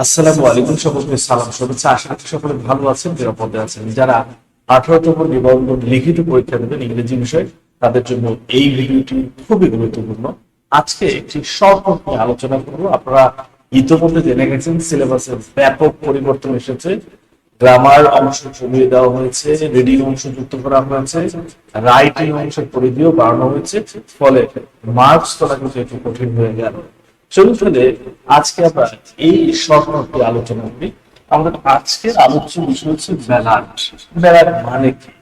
আসসালামু আলাইকুম সকলকে সালাম, শুভেচ্ছা। আশা করছি সকলে ভালো আছেন, নিরাপদে আছেন। যারা আঠারোতম নিবন্ধন লিখিত পরীক্ষা দেবেন ইংরেজি বিষয়, তাদের জন্য এই ভিডিওটি খুবই গুরুত্বপূর্ণ। আজকে একটি শর্ট আলোচনা করব। আপনারা ইতিমধ্যে জেনে গেছেন সিলেবাসের ব্যাপক পরিবর্তন এসেছে। গ্রামার অংশ কমিয়ে দেওয়া হয়েছে রিডিং অংশ যুক্ত করা হয়েছে রাইটিং অংশের পরিধিও বাড়ানো হয়েছে, ফলে মার্কস তোলা কিন্তু একটু কঠিন হয়ে গেল। চলুন আজকে আমরা এই স্বপ্নটি আলোচনা করি। আমাদের আজকের আলোচ্য বিষয় হচ্ছে ব্যালাট ব্যালাট মানে কি?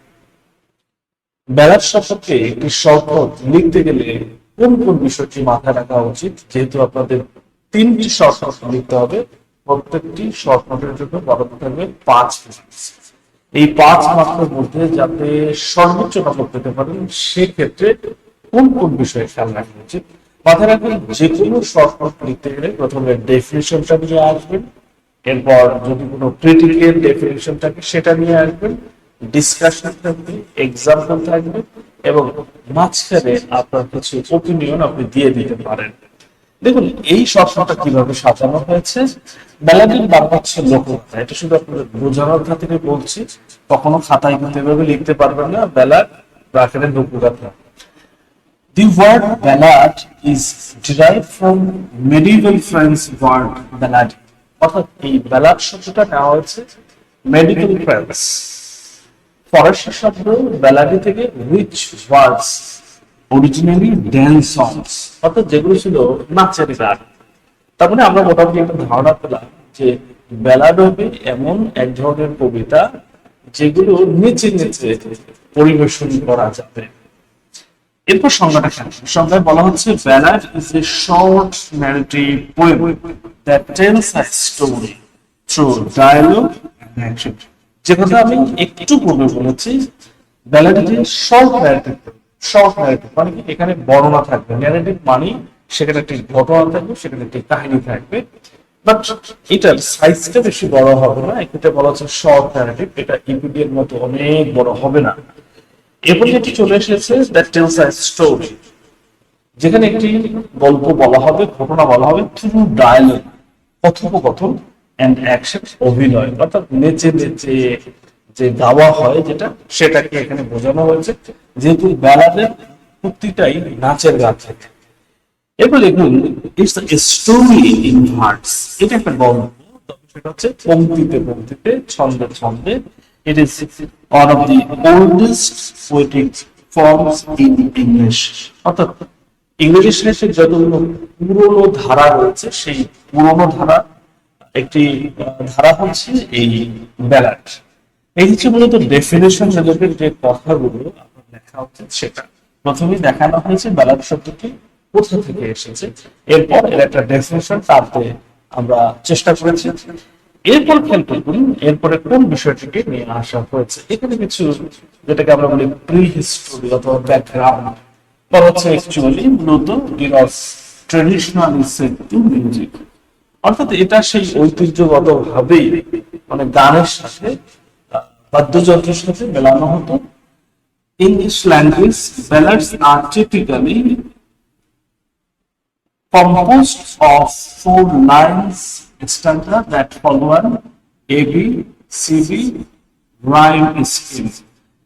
ব্যালাট সম্পর্কে একটি স্বপ্ন লিখতে গেলে কোন কোন বিষয়টি মাথায় রাখা উচিত? যেহেতু আপনাদের তিনটি শর্ট লিখতে হবে, প্রত্যেকটি শর্ট জন্য বরাদ্দ থাকবে পাঁচ এই পাঁচ মাত্রার মধ্যে যাতে সর্বোচ্চ নম্বর পেতে পারেন, সেক্ষেত্রে কোন কোন বিষয়ে খেয়াল রাখা উচিত? মাথায় রাখবেন, যে কোনো শর্ট লিখতে গেলে প্রথমে ডেফিনেশনটা নিয়ে আসবেন, এরপর যদি কোনো ক্রিটিকের ডেফিনেশন থাকে সেটা নিয়ে আসবেন ডিসকাশন থাকবে এক্সাম্পল থাকবে এবং মাঝখানে আপনার কিছু ওপিনিয়ন আপনি দিয়ে দিতে পারেন। দেখুন, এই স্বপ্নটা কীভাবে সাজানো হয়েছে বেলাদিন বাংলা হচ্ছে লোককথা এটা শুধু আপনাদের বোঝানোর খাতিরে বলছি, কখনো খাতায় কিন্তু এভাবে লিখতে পারবেন না বেলার ব্রাকেটের লোককথা The word ballad is derived from medieval French word ballad. অর্থাৎ এই ব্যালাড শব্দটা নেওয়া হয়েছে মেডিকেল ফ্রেন্স ফরাসি শব্দ ব্যালাডি থেকে which words originally dance songs অর্থাৎ যেগুলো ছিল নাচের গান তার মানে আমরা মোটামুটি একটা ধারণা পেলাম যে ব্যালাড হবে এমন এক ধরনের কবিতা যেগুলো নিচে নিচে পরিবেশন করা যাবে। এরপর সংজ্ঞাটা কেন সংজ্ঞায় বলা হচ্ছে ballad is a short narrative poem that tells a story through dialogue action যে কথা আমি একটু পূর্বে বলেছি ballad is a short narrative short narrative মানে এখানে বর্ণনা থাকবে। ন্যারেটিভ মানে সেখানে একটি ঘটনা থাকবে, সেখানে একটি কাহিনী থাকবে। বাট এটার সাইজটা বেশি বড় হবে না। এক্ষেত্রে বলা হচ্ছে শর্ট ন্যারেটিভ এটা ইপিডির মতো অনেক বড় হবে না। এরপর যেটি চলে এসেছে টেলস আ স্টোরি, যেখানে একটি গল্প বলা হবে, ঘটনা বলা হবে থ্রু ডায়ালগ কথোপকথন এন্ড অ্যাকশন অভিনয়। অর্থাৎ নেচে নেচে যে গাওয়া হয় যেটা, সেটাকে এখানে বোঝানো হয়েছে। যেহেতু ব্যালাদের প্রতিটাই নাচের গান থেকে। এরপর দেখুন ইটস স্টোরি ইন ভার্টস এটা একটা গল্প সেটা হচ্ছে পংক্তিতে পংক্তিতে ছন্দে ছন্দে it is one of the oldest poetic forms in English অর্থাৎ ইংরেজি সাহিত্যের যতগুলো পুরনো ধারা রয়েছে, সেই পুরনো ধারা, একটি ধারা হচ্ছে এই ব্যালাট এই হচ্ছে মূলত ডেফিনেশন রিলেটেড যে কথাগুলো আপনার লেখা উচিত সেটা। প্রথমেই দেখানো হয়েছে ব্যালাট শব্দটি কোথা থেকে এসেছে। এরপর এর একটা ডেফিনেশন টানতে আমরা চেষ্টা করেছি। এরপর খেয়াল করুন, এরপরে কোন বিষয়টিকে নিয়ে আসা হয়েছে? এখানে কিছু যেটাকে আমরা বলি প্রি হিস্টোরি অথবা ব্যাকগ্রাউন্ড বলা হচ্ছে অ্যাকচুয়ালি মূলত ওয়াজ ট্রেডিশনালি সেট মিউজিক অর্থাৎ এটা সেই ঐতিহ্যগত ভাবেই মানে গানের সাথে, বাদ্যযন্ত্রের সাথে মেলানো হতো। English language ballads R typically composed of four lines stanza that follow an A, B, C B rhyme scheme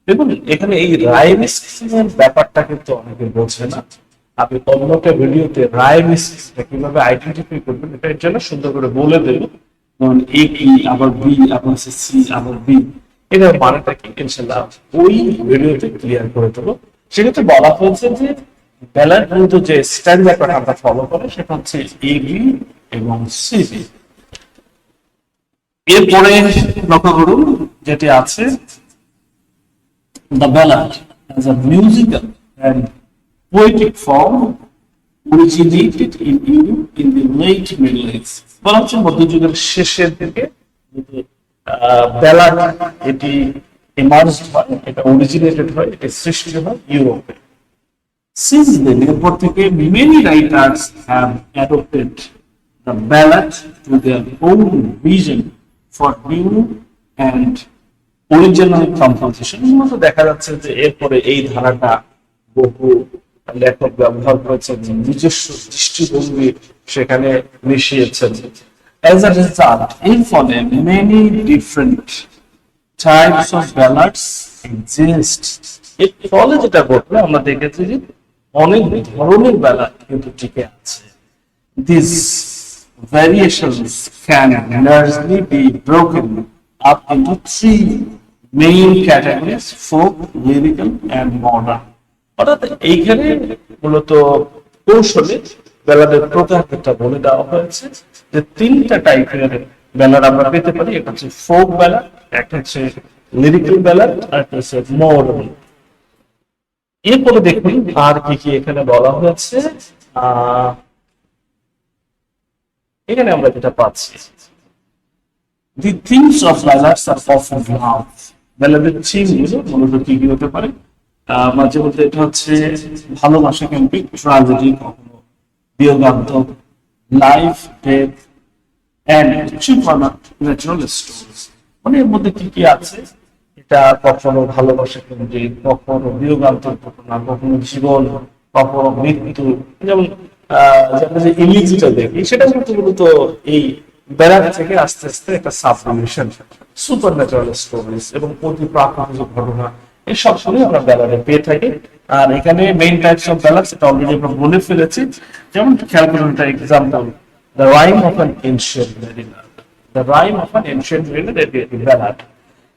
দেখুন, এখানে এই রাইম স্কিমের ব্যাপারটা কিন্তু অনেকে বোঝে না। আপনি অন্য ভিডিওতে রাইম স্কিমটা কীভাবে আইডেন্টিফাই করবেন এটা জন্য সুন্দর করে বলে দেব। যেমন এ কি আবার বি আবার সি আবার বি এটা মানেটা কি? ইনশাল্লাহ ওই ভিডিওতে ক্লিয়ার করে দেবো। সেক্ষেত্রে বলা হয়েছে যে ব্যালান্স মূলত যে স্ট্যান্ডার্ড আমরা ফলো করে, সেটা হচ্ছে এ বি এবং সি বি এরপরে লক্ষ্য যেটি আছে the as a musical and poetic form originated in you in মধ্যযুগের শেষের দিকে ব্যালাড এটি এমার্জ হয়, এটা অরিজিনেটেড হয়, এটি সৃষ্টি হয় ইউরোপে সিন্স দেন এরপর থেকে many writers have adopted the ballad to their own vision for new and original composition. মূলত দেখা যাচ্ছে যে এরপরে এই ধারাটা বহু লেখক ব্যবহার করেছেন নিজস্ব দৃষ্টিভঙ্গি সেখানে মিশিয়েছেন As a result, এর ফলে many different types of ballads exist. এর ফলে যেটা ঘটলো আমরা দেখেছি যে অনেক ধরনের ব্যালাট কিন্তু টিকে আছে These variations can largely be broken up into three main categories folk, lyrical, and modern. অর্থাৎ এইখানে মূলত কৌশলে বেলাদের প্রকারটা বলে দেওয়া হয়েছে যে তিনটা টাইপের বেলার আমরা পেতে পারি। একটা হচ্ছে ফোক বেলার একটা হচ্ছে লিরিক্যাল বেলার আর একটা হচ্ছে মডার্ন এরপরে দেখুন আর কি কি এখানে বলা হয়েছে। আহ এখানে আমরা যেটা পাচ্ছি the themes of ballads or of of love বালাদের থিমগুলো মূলত কি কি হতে পারে। মাঝে মধ্যে এটা হচ্ছে ভালোবাসা কিন্তু ট্রাজেডি কখনো বিয়োগান্তক life death and natural stories মানে এর মধ্যে কি কি আছে? এটা কখনো ভালোবাসা কেন্দ্রিক, কখনো বিয়োগান্তক ঘটনা কখনো জীবন, কখনো মৃত্যু। যেমন আমরা যে দেখি, সেটা কিন্তু মূলত এই বেড়ার থেকে আস্তে আস্তে একটা সাবমিশন সুপার ন্যাচারাল স্টোরিজ এবং অতি প্রাকৃতিক ঘটনা এই সবসময় আমরা ব্যালারে পেয়ে থাকি। আর এখানে মেইন টাইপস অফ ব্যালান্স এটা অলরেডি আমরা বলে ফেলেছি। যেমন খেয়াল করুন, একটা example the rime of an ancient the rime of an ancient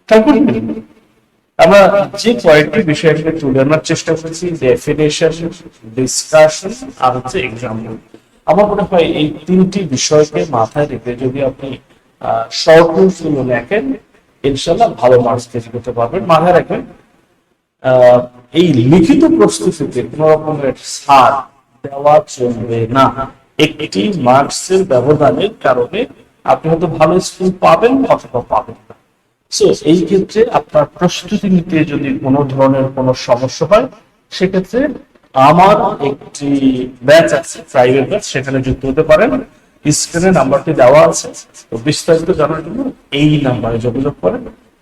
খেয়াল করুন আমরা যে কয়েকটি বিষয়কে তুলে আনার চেষ্টা করেছি ডেফিনেশন ডিসকাশন আর হচ্ছে এক্সাম্পল আমার মনে হয় এই তিনটি বিষয়কে মাথায় রেখে যদি আপনি শর্ট নোটস লেখেন ইনশাল্লাহ ভালো মার্কস তৈরি করতে পারবেন। মাথায় রাখবেন এই লিখিত প্রস্তুতিতে কোন রকমের ছাড় দেওয়া চলবে না। একটি মার্কসের ব্যবধানের কারণে আপনি হয়তো ভালো স্কুল পাবেন অথবা পাবেন না। সো এই ক্ষেত্রে আপনার প্রস্তুতি নিতে যদি কোনো ধরনের কোনো সমস্যা হয়, সেক্ষেত্রে আমার একটি ব্যাচ আছে প্রাইভেট ব্যাচ সেখানে যুক্ত হতে পারেন। স্ক্রিনে নাম্বারটি দেওয়া আছে। তো বিস্তারিত জানার জন্য এই নাম্বারে যোগাযোগ করেন।